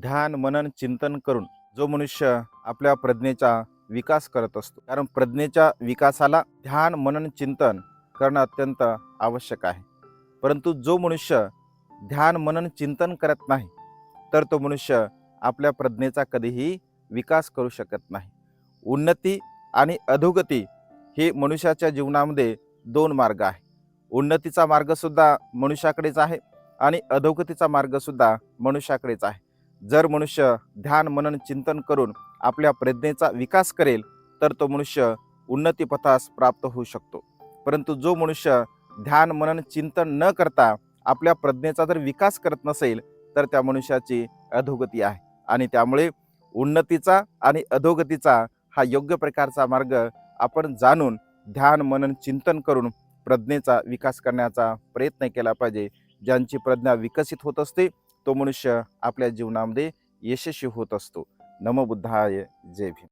ध्यान मनन चिंतन करून जो मनुष्य आपल्या प्रज्ञेचा विकास करत असतो. कारण प्रज्ञेच्या विकासाला ध्यान मनन चिंतन करणं अत्यंत आवश्यक आहे. परंतु जो मनुष्य ध्यान मनन चिंतन करत नाही तर तो मनुष्य आपल्या प्रज्ञेचा कधीही विकास करू शकत नाही. उन्नती आणि अधोगती हे मनुष्याच्या जीवनामध्ये दोन मार्ग आहे. उन्नतीचा मार्गसुद्धा मनुष्याकडेच आहे आणि अधोगतीचा मार्गसुद्धा मनुष्याकडेच आहे. जर मनुष्य ध्यान मनन चिंतन करून आपल्या प्रज्ञेचा विकास करेल तर तो मनुष्य उन्नतीपथास प्राप्त होऊ शकतो. परंतु जो मनुष्य ध्यान मनन चिंतन न करता आपल्या प्रज्ञेचा जर विकास करत नसेल तर त्या मनुष्याची अधोगती आहे. आणि त्यामुळे उन्नतीचा आणि अधोगतीचा हा योग्य प्रकारचा मार्ग आपण जाणून ध्यान मनन चिंतन करून प्रज्ञेचा विकास करण्याचा प्रयत्न केला पाहिजे ज्यांची प्रज्ञा विकसित होत असते तो मनुष्य आपल्या जीवनामध्ये यशस्वी होत असतो. नमबुद्धाय जय भीम.